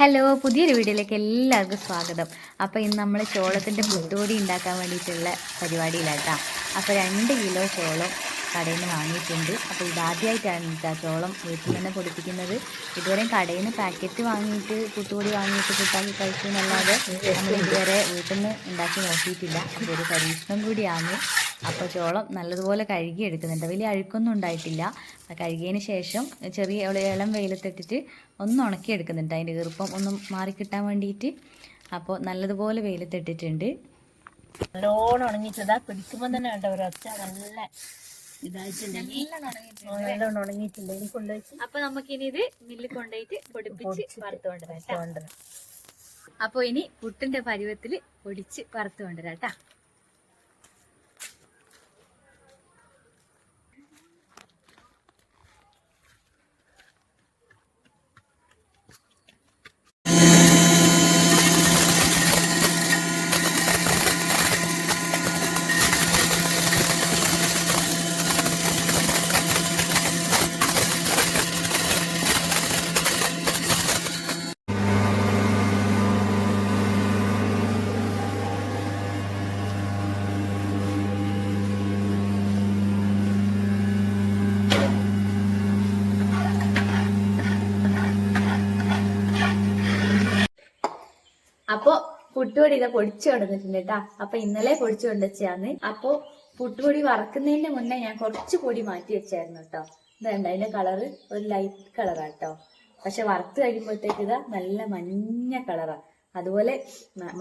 Hello പുതിയൊരു വീഡിയോയിലേക്ക് എല്ലാവർക്കും സ്വാഗതം. അപ്പോൾ ഇന്ന് നമ്മൾ ചോളത്തിന്റെ മുത്തോടി ഉണ്ടാക്കാൻ വേണ്ടിയിട്ടുള്ള പരിപാടിയിലാട്ടാ. അപ്പോൾ രണ്ട് കിലോ ചോളം കടയിൽ നിന്ന് വാങ്ങിയിട്ടുണ്ട്. അപ്പോൾ ഇതാദ്യമായിട്ടാണ് കേട്ടോ ചോളം വീട്ടിൽ തന്നെ പൊടിപ്പിക്കുന്നത്. ഇതുവരെ കടയിൽ നിന്ന് പാക്കറ്റ് വാങ്ങിയിട്ട് കൂട്ടുകൂടി വാങ്ങിയിട്ട് കൂട്ടാക്കി കഴിച്ചു എന്നല്ലാതെ നമ്മൾ ഇതുവരെ വീട്ടിൽ നിന്ന് ഉണ്ടാക്കി നോക്കിയിട്ടില്ല. അപ്പോൾ ഒരു പരീക്ഷണം കൂടിയാണ്. അപ്പോൾ ചോളം നല്ലതുപോലെ കഴുകി എടുക്കുന്നുണ്ട്. വലിയ അഴുക്കൊന്നും ഉണ്ടായിട്ടില്ല. കഴുകിയതിന് ശേഷം ചെറിയ ഇള- വെയിലത്തിട്ടിട്ട് ഒന്ന് ഉണക്കി എടുക്കുന്നുണ്ട്. അതിന്റെ ഈർപ്പം ഒന്ന് മാറിക്കിട്ടാൻ വേണ്ടിയിട്ട്. അപ്പോൾ നല്ലതുപോലെ വെയിലത്തിട്ടിട്ടുണ്ട്. നല്ലോണം ഉണങ്ങിച്ചതാ പിടിക്കുമ്പോൾ തന്നെ കണ്ട ഒരൊച്ച നല്ല ഇതായിട്ടുണ്ടെങ്കിൽ നമുക്ക് നമുക്കിനി ഇത് മില്ല് കൊണ്ടുപോയിട്ട് പൊടിപ്പിച്ച് വറുത്ത് കൊണ്ടുവരാം അപ്പൊ ഇനി പുട്ടിന്റെ പരുവത്തിൽ പൊടിച്ച് വറുത്ത് കൊണ്ടുവരാം കേട്ടോ. അപ്പോ പുട്ടുപൊടി ഇതാ പൊടിച്ചു കൊടുത്തിട്ടുണ്ട് കേട്ടാ അപ്പൊ ഇന്നലെ പൊടിച്ചു കൊണ്ടുവച്ചാന്ന് അപ്പോ പുട്ടുപൊടി വറക്കുന്നതിന്റെ മുന്നേ ഞാൻ കുറച്ച് പൊടി മാറ്റി വെച്ചായിരുന്നു കേട്ടോ ഇതുണ്ട് അതിന്റെ കളറ് ഒരു ലൈറ്റ് കളറാ കേട്ടോ പക്ഷെ വറുത്ത് കഴിയുമ്പോഴത്തേക്ക് ഇതാ നല്ല മഞ്ഞ കളറാ. അതുപോലെ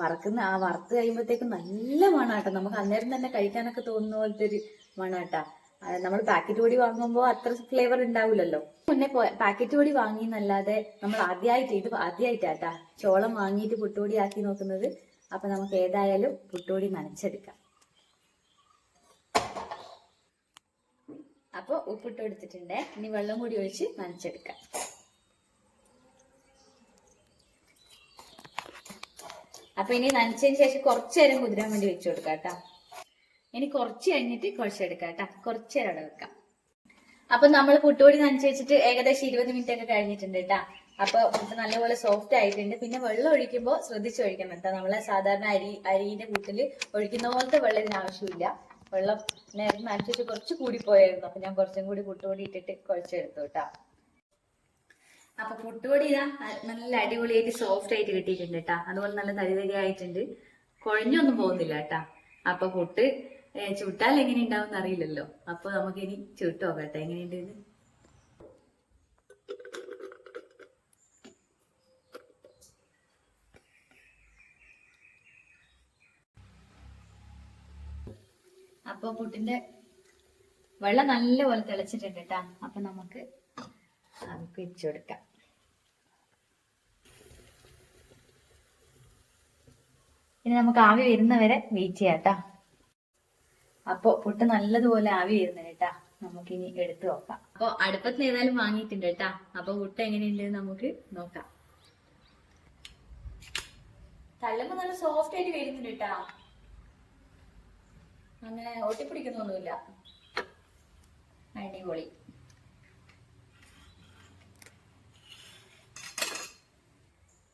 വറക്കുന്ന ആ വറുത്ത് കഴിയുമ്പോഴത്തേക്ക് നല്ല മണാട്ടോ നമുക്ക് അന്നേരം തന്നെ കഴിക്കാനൊക്കെ തോന്നുന്ന പോലത്തെ ഒരു മണാട്ടാ നമ്മൾ പാക്കറ്റ് പൊടി വാങ്ങുമ്പോൾ അത്ര ഫ്ലേവർ ഉണ്ടാവില്ലല്ലോ മുന്നേ പാക്കറ്റ് പൊടി വാങ്ങി എന്നല്ലാതെ നമ്മൾ ആദ്യമായിട്ട് ഇത് ആദ്യമായിട്ടാട്ടാ ചോളം വാങ്ങിയിട്ട് പുട്ടുപൊടി ആക്കി നോക്കുന്നത്. അപ്പൊ നമുക്ക് ഏതായാലും പുട്ടുപൊടി നനച്ചെടുക്കാം. അപ്പൊ ഉപ്പിട്ട് എടുത്തിട്ടുണ്ട്. ഇനി വെള്ളം കൂടി ഒഴിച്ച് നനച്ചെടുക്കാം. അപ്പൊ ഇനി നനച്ചതിന് ശേഷം കുറച്ചു നേരം കുതിരാൻ വേണ്ടി വെച്ചു കൊടുക്കാം കേട്ടോ ഇനി കുറച്ച് കഴിഞ്ഞിട്ട് കുഴച്ചെടുക്കാം കേട്ടോ. കുറച്ച് നേരം അവിടെ വെക്കാം. അപ്പൊ നമ്മൾ പുട്ടുപൊടി നനച്ച് വെച്ചിട്ട് ഏകദേശം ഇരുപത് മിനിറ്റ് ഒക്കെ കഴിഞ്ഞിട്ടുണ്ട് കേട്ടാ. അപ്പൊ പുട്ട് നല്ലപോലെ സോഫ്റ്റ് ആയിട്ടുണ്ട്. പിന്നെ വെള്ളം ഒഴിക്കുമ്പോൾ ശ്രദ്ധിച്ച് ഒഴിക്കണം കേട്ടോ. നമ്മളെ സാധാരണ അരി അരിന്റെ കൂട്ടിൽ ഒഴിക്കുന്ന പോലത്തെ വെള്ളം ഇതിന് ആവശ്യമില്ല. വെള്ളം നേരത്തെ വെച്ച് കുറച്ച് കൂടി പോയായിരുന്നു അപ്പൊ ഞാൻ കുറച്ചും കൂടി പുട്ടുപൊടി ഇട്ടിട്ട് കുഴച്ചെടുത്തു കേട്ടാ. അപ്പൊ പുട്ടുപൊടി ഇതാ നല്ല അടിപൊളിയായിട്ട് സോഫ്റ്റ് ആയിട്ട് കിട്ടിയിട്ടുണ്ട് കേട്ടാ. അതുപോലെ നല്ല തരി തരി ആയിട്ടുണ്ട്. കുഴഞ്ഞൊന്നും പോകുന്നില്ല കേട്ടാ. അപ്പൊ പുട്ട് ചുട്ടാൽ എങ്ങനെ ഉണ്ടാവും അറിയില്ലല്ലോ അപ്പൊ നമുക്ക് ഇനി ചുട്ട് നോക്കട്ടെ. എങ്ങനെയുണ്ട് അപ്പൊ പുട്ടിന്റെ വെള്ളം നല്ലപോലെ തിളച്ചിട്ടുണ്ട് കേട്ടാ അപ്പൊ നമുക്ക് നമുക്ക് ഇച്ചു കൊടുക്കാം. ഇനി നമുക്ക് ആവി വരുന്നവരെ വെയിറ്റ് ചെയ്യാം കേട്ടാ അപ്പൊ പുട്ട് നല്ലതുപോലെ ആവി വരുന്നുണ്ട് കേട്ടാ. നമുക്കിനി എടുത്തു നോക്കാം അപ്പൊ അടുപ്പത്ത് ഏതായാലും വാങ്ങിയിട്ടുണ്ട് കേട്ടാ. അപ്പൊ പുട്ട് എങ്ങനെയുണ്ട് നമുക്ക് നോക്കാം. തള്ളുമ്പോ നല്ല സോഫ്റ്റ് ആയിട്ട് വരുന്നുണ്ട് കേട്ടാ. അങ്ങനെ ഒട്ടിപ്പിടിക്കുന്നൊന്നുമില്ല. അടിപൊളി.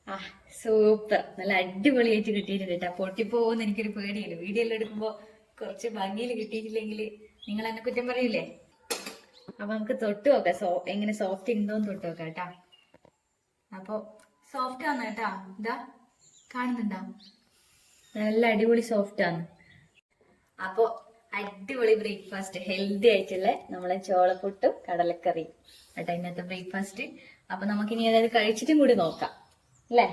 ആ സൂപ്പർ നല്ല അടിപൊളിയായിട്ട് കിട്ടിയിട്ടുണ്ട് കേട്ടോ. പൊട്ടിപ്പോകുന്ന എനിക്കൊരു പേടിയല്ലോ വീഡിയോ എല്ലാം എടുക്കുമ്പോ കുറച്ച് ഭംഗിയിൽ കിട്ടിയിട്ടില്ലെങ്കിൽ നിങ്ങൾ എന്നെ കുറ്റം പറയില്ലേ അപ്പൊ നമുക്ക് തൊട്ട് നോക്കാം. സോ എങ്ങനെ സോഫ്റ്റ് ഉണ്ടോന്ന് തൊട്ട് നോക്കാം കേട്ടാ. അപ്പൊ സോഫ്റ്റ് ആണ് കേട്ടാ. ഇതാ കാണുന്നുണ്ടോ? നല്ല അടിപൊളി സോഫ്റ്റ് ആണ്. അപ്പോ അടിപൊളി ബ്രേക്ക്ഫാസ്റ്റ് ഹെൽത്തി ആയിട്ടുള്ള നമ്മളെ ചോളപ്പൊട്ടും കടലക്കറിയും കേട്ടോ ഇന്നത്തെ ബ്രേക്ക്ഫാസ്റ്റ് അപ്പൊ നമുക്ക് ഇനി അതായത് കഴിച്ചിട്ടും കൂടി നോക്കാം. അല്ലേ?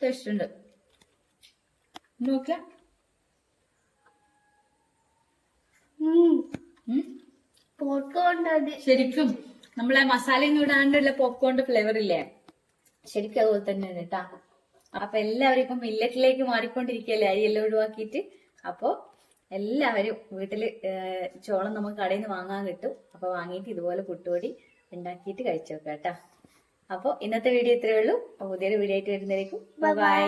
ടേസ്റ്റ് ഉണ്ട്. നോക്കിയ ശരിക്കും നമ്മളെ മസാലയൊന്നും ഇടാണ്ടുള്ള പോപ്കോണിന്റെ ഫ്ലേവർ ഇല്ലേ? ശരിക്കും അതുപോലെ തന്നെ കേട്ടാ അപ്പൊ എല്ലാവരും ഇപ്പൊ മില്ലറ്റിലേക്ക് മാറിക്കൊണ്ടിരിക്കുകയല്ലേ അരി എല്ലാം ഒഴിവാക്കിയിട്ട്. അപ്പൊ എല്ലാവരും വീട്ടിൽ ചോളം നമുക്ക് കടയിൽ നിന്ന് വാങ്ങാൻ കിട്ടും. അപ്പൊ വാങ്ങിയിട്ട് ഇതുപോലെ പുട്ടുപൊടി ഉണ്ടാക്കിയിട്ട് കഴിച്ചു നോക്കാം കേട്ടാ അപ്പൊ ഇന്നത്തെ വീഡിയോ ഇത്രയേ ഉള്ളൂ. പുതിയൊരു വീഡിയോ ആയിട്ട് വരുന്നതായിരിക്കും. ബൈ